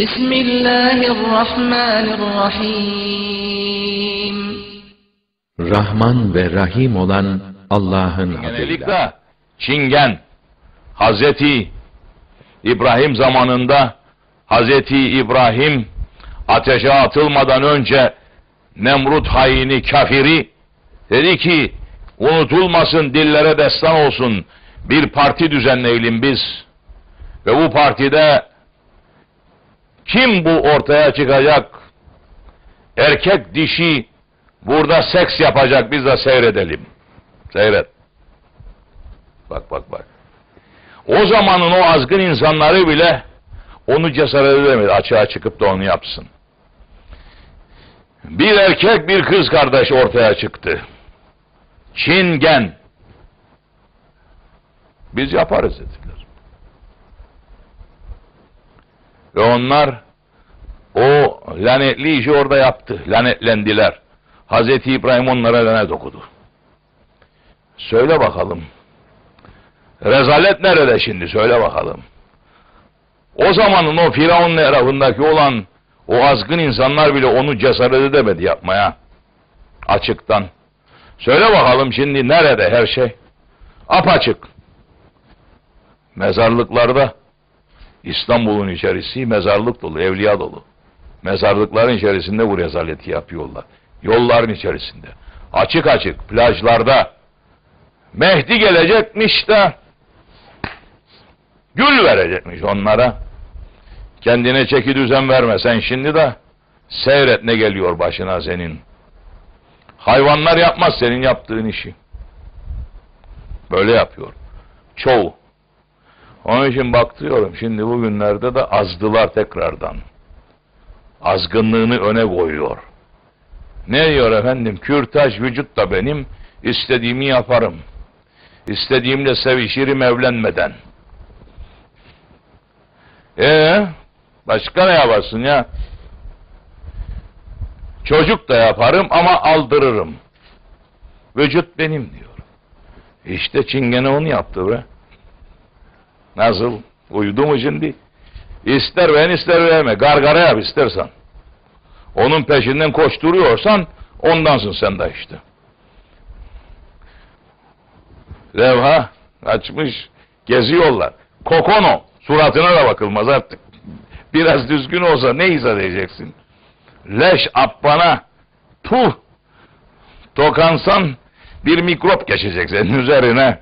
Bismillahirrahmanirrahim. Rahman ve Rahim olan Allah'ın adıyla. Çingen, Hazreti İbrahim zamanında Hazreti İbrahim ateşe atılmadan önce Nemrut haini kafiri dedi ki unutulmasın dillere destan olsun bir parti düzenleyelim biz ve bu partide kim bu ortaya çıkacak erkek dişi burada seks yapacak biz de seyredelim seyret bak bak bak o zamanın o azgın insanları bile onu cesaret edemedi açığa çıkıp da onu yapsın. Bir erkek bir kız kardeş ortaya çıktı. Çingen. Biz yaparız dediler. Ve onlar o lanetli işi orada yaptı. Lanetlendiler. Hazreti İbrahim onlara lanet okudu. Söyle bakalım. Rezalet nerede şimdi söyle bakalım. O zamanın o Firavun etrafındaki olan o azgın insanlar bile onu cesaret edemedi yapmaya. Açıktan. Söyle bakalım şimdi nerede her şey? Apaçık. Mezarlıklarda İstanbul'un içerisi mezarlık dolu, evliya dolu. Mezarlıkların içerisinde bu rezaleti yapıyorlar. Yolların içerisinde. Açık açık plajlarda. Mehdi gelecekmiş de gül verecekmiş onlara. Kendine çeki düzen verme sen şimdi de seyret ne geliyor başına senin. Hayvanlar yapmaz senin yaptığın işi. Böyle yapıyor. Çoğu. Onun için bakıyorum şimdi bugünlerde de azdılar tekrardan. Azgınlığını öne koyuyor. Ne diyor efendim? Kürtaj vücut da benim, istediğimi yaparım. İstediğimle sevişirim evlenmeden. Ee, başka ne yaparsın ya? Çocuk da yaparım ama aldırırım. Vücut benim diyor. İşte Çingene onu yaptı be. Nasıl? Uyudu mu şimdi? İster ben ister verme. Gargara yap istersen. Onun peşinden koşturuyorsan ondansın sen de işte. Levha açmış geziyorlar. Kokono suratına da bakılmaz artık. Biraz düzgün olsa ne izah edeceksin? Leş appana puh dokansan bir mikrop geçecek senin üzerine.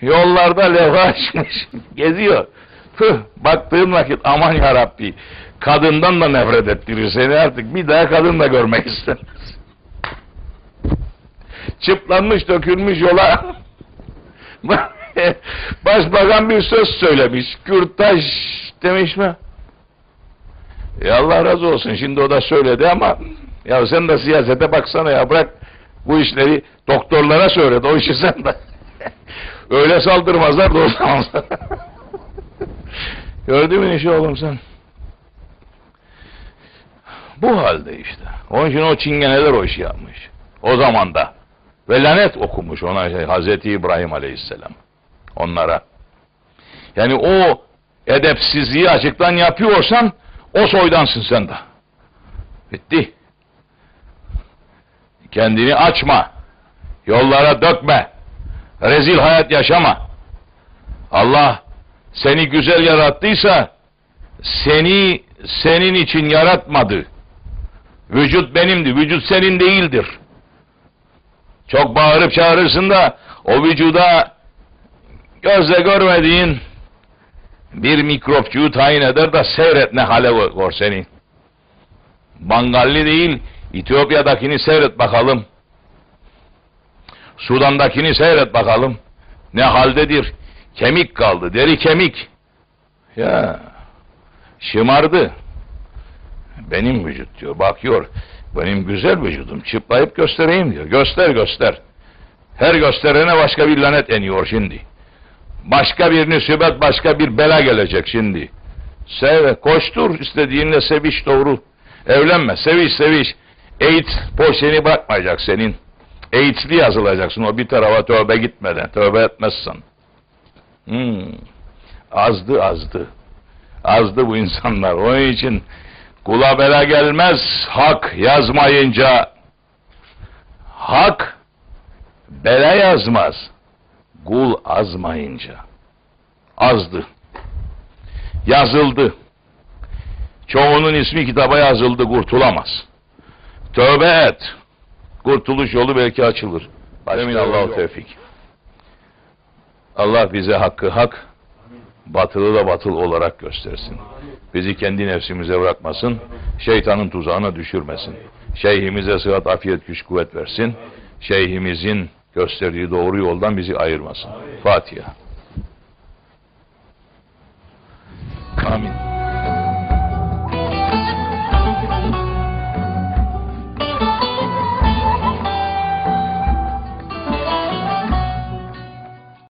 Yollarda levha açmış geziyor. Püh baktığın vakit aman yarabbi kadından da nefret ettirir seni artık bir daha kadın da görmek istemez. Çıplanmış dökülmüş yola Başbakan bir söz söylemiş. Kürtaj demiş mi? E Allah razı olsun. Şimdi o da söyledi ama ya sen de siyasete baksana ya bırak bu işleri doktorlara söyledi. O işi sen de. Öyle saldırmazlar da o zaman. Gördün mü işi oğlum sen? Bu halde işte. Onun için o çingeneler o işi yapmış. O zamanda. Ve lanet okumuş ona şey, Hazreti İbrahim Aleyhisselam. Onlara. Yani o edepsizliği açıktan yapıyorsan o soydansın sen de. Bitti. Kendini açma. Yollara dökme. Rezil hayat yaşama. Allah seni güzel yarattıysa seni senin için yaratmadı. Vücut benimdi. Vücut senin değildir. Çok bağırıp çağırırsın da o vücuda gözle görmediğin bir mikropçuyu tayin eder de seyret ne hale koyar seni. Bangalli değil, Etiyopya'dakini seyret bakalım. Sudan'dakini seyret bakalım. Ne haldedir? Kemik kaldı, deri kemik. Ya, şımardı. Benim vücut diyor, bakıyor. Benim güzel vücudum, çıplayıp göstereyim diyor. Göster göster. Her gösterene başka bir lanet eniyor şimdi. Başka bir nüsibet, başka bir bela gelecek şimdi. Sev, koştur istediğinle seviş doğru. Evlenme, seviş seviş. AIDS poşeni bakmayacak senin. AIDS'li yazılacaksın o bir tarafa tövbe gitmeden, tövbe etmezsen. Hmm. Azdı azdı. Azdı bu insanlar. Onun için kula bela gelmez hak yazmayınca. Hak bela yazmaz. Kul azmayınca. Azdı. Yazıldı. Çoğunun ismi kitaba yazıldı kurtulamaz. Tövbe et. Kurtuluş yolu belki açılır. Alemin Allahu tevfik. Allah bize hakkı hak, batılı da batıl olarak göstersin. Bizi kendi nefsimize bırakmasın, şeytanın tuzağına düşürmesin. Şeyhimize sıhhat, afiyet, güç, kuvvet versin. Şeyhimizin gösterdiği doğru yoldan bizi ayırmasın. Fatiha. Amin.